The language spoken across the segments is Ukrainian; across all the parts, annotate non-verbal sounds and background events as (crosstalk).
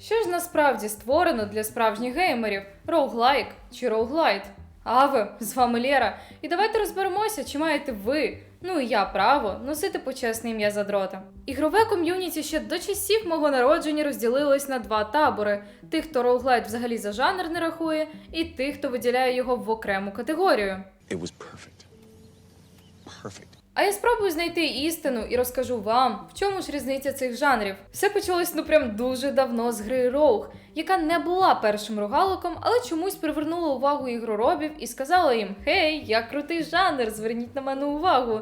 Що ж насправді створено для справжніх геймерів? Роуглайк чи роуглайт? А ви, з вами Лєра. І давайте розберемося, чи маєте ви, ну і я право, носити почесне ім'я задрота. Ігрове ком'юніті ще до часів мого народження розділилось на два табори: тих, хто роуглайт взагалі за жанр не рахує, і тих, хто виділяє його в окрему категорію. It was perfect. Perfect. А я спробую знайти істину і розкажу вам, в чому ж різниця цих жанрів. Все почалось ну прям дуже давно з гри Rogue, яка не була першим рогаликом, але чомусь привернула увагу ігроробів і сказала їм: Гей, я крутий жанр, зверніть на мене увагу.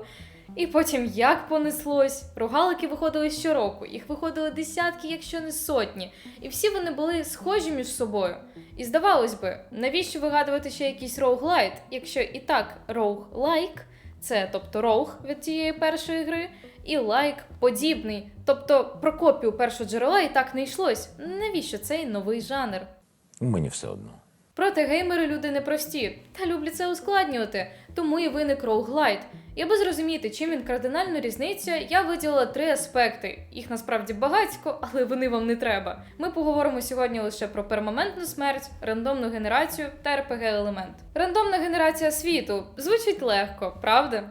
І потім як понеслось. Рогалики виходили щороку, їх виходили десятки, якщо не сотні, і всі вони були схожі між собою. І здавалось би, навіщо вигадувати ще якийсь роуглайт, якщо і так роуглайк це тобто роуг від тієї першої гри, і лайк подібний, тобто про копію першого джерела і так не йшлось. Навіщо цей новий жанр? Мені все одно. Проте геймери люди непрості та люблять це ускладнювати, тому і виник роуглайт. І аби зрозуміти, чим він кардинально різниця, я виділила три аспекти. Їх насправді багатько, але вони вам не треба. Ми поговоримо сьогодні лише про перманентну смерть, рандомну генерацію та rpg елемент. Рандомна генерація світу звучить легко, правда?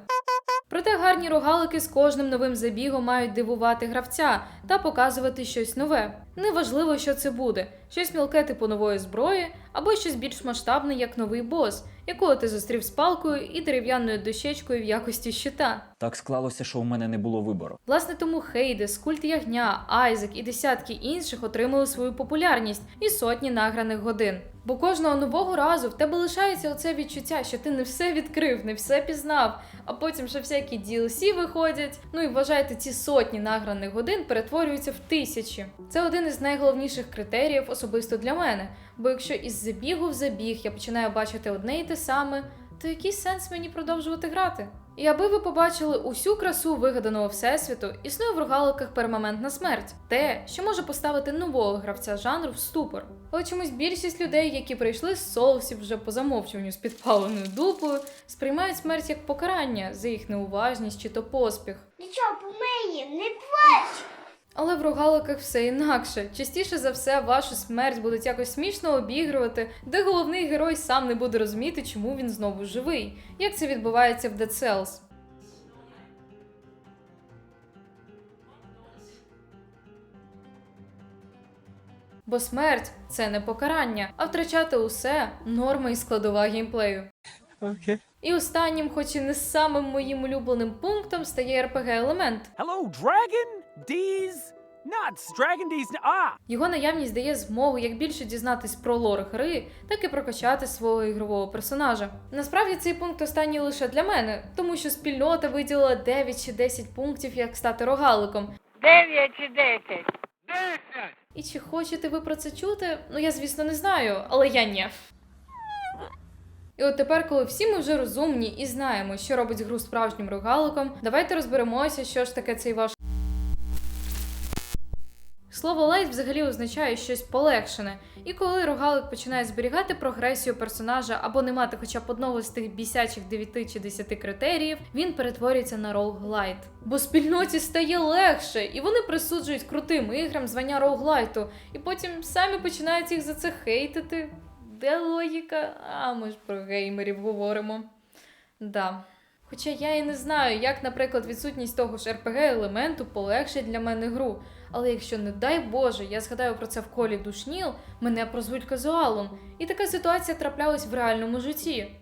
Проте гарні рогалики з кожним новим забігом мають дивувати гравця та показувати щось нове. Неважливо, що це буде: щось мілке типу нової зброї, або щось більш масштабне, як новий бос, якого ти зустрів з палкою і дерев'яною дощечкою в якості щита. Так склалося, що у мене не було вибору. Власне, тому Хейдес, Культ Ягня, Айзек і десятки інших отримали свою популярність і сотні награних годин. Бо кожного нового разу в тебе лишається оце відчуття, що ти не все відкрив, не все пізнав, а потім ще всякі DLC виходять. Ну і вважайте, ці сотні награних годин перетворюються в тисячі. Це один із найголовніших критеріїв особисто для мене. Бо якщо із забігу в забіг я починаю бачити одне і те саме, то який сенс мені продовжувати грати? І аби ви побачили усю красу вигаданого всесвіту, існує в рогаликах перманентна смерть, те, що може поставити нового гравця жанру в ступор. Але чомусь більшість людей, які прийшли з соусів вже по замовчуванню з підпаленою дупою, сприймають смерть як покарання за їх неуважність чи то поспіх. Нічого по мені, не плач! Але в рогаликах все інакше. Частіше за все, вашу смерть будуть якось смішно обігрувати, де головний герой сам не буде розуміти, чому він знову живий, як це відбувається в Dead Cells. Бо смерть це не покарання, а втрачати усе норма і складова геймплею. Okay. І останнім, хоч і не самим моїм улюбленим пунктом, стає rpg елемент. Hello, Dragon? D's nuts. Dragon D's. n- Ah! Його наявність дає змогу як більше дізнатись про лор гри, так і прокачати свого ігрового персонажа. Насправді цей пункт останній лише для мене, тому що спільнота виділила 9 чи 10 пунктів, як стати рогаликом. 9 чи 10. І чи хочете ви про це чути? Ну я звісно не знаю, але я ні. І от тепер, коли всі ми вже розумні і знаємо, що робить гру справжнім рогаликом, давайте розберемося, що ж таке цей ваш. Слово лайт взагалі означає щось полегшене, і коли рогалик починає зберігати прогресію персонажа або не мати хоча б одного з тих бісячих 9 чи 10 критеріїв, він перетворюється на роуглайт. Бо спільноті стає легше, і вони присуджують крутим іграм звання роуглайту, і потім самі починають їх за це хейтити. Де логіка? А ми ж про геймерів говоримо. Да. Хоча я і не знаю, як, наприклад, відсутність того ж РПГ елементу полегшить для мене гру. Але якщо, не дай Боже, я згадаю про це в колі душніл, мене прозвуть казуалом. І така ситуація траплялась в реальному житті.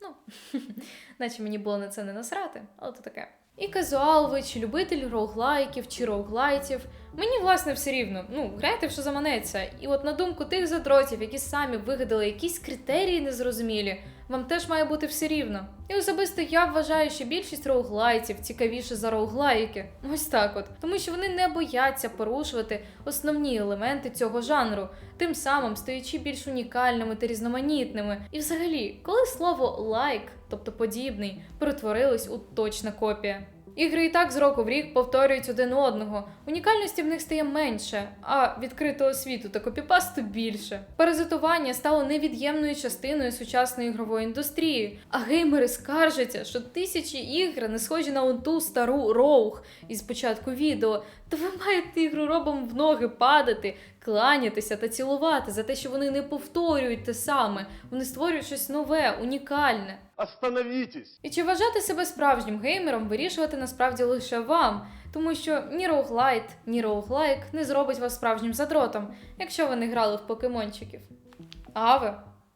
Ну, (laughs) наче мені було на це не насрати, але то таке. І казуал ви, чи любитель роуглайків, чи роуглайтів. Мені, власне, все рівно. Ну, грайте, що заманеться. І от на думку тих задротів, які самі вигадали якісь критерії незрозумілі, вам теж має бути все рівно. І особисто я вважаю, що більшість роуглайтів цікавіше за роуглайки. Ось так от. Тому що вони не бояться порушувати основні елементи цього жанру, тим самим стаючи більш унікальними та різноманітними. І взагалі, коли слово лайк, тобто подібний, перетворилось у точна копія. Ігри і так з року в рік повторюють один одного. Унікальності в них стає менше, а відкритого світу та копіпасту більше. Паразитування стало невід'ємною частиною сучасної ігрової індустрії. А геймери скаржаться, що тисячі ігр не схожі на ту стару роух із початку відео. То ви маєте ігроробам в ноги падати, кланятися та цілувати за те, що вони не повторюють те саме, вони створюють щось нове, унікальне. Остановитесь! І чи вважати себе справжнім геймером вирішувати насправді лише вам, тому що ні роуглайт, ні роуглайк не зробить вас справжнім задротом, якщо ви не грали в покемончиків. А ви?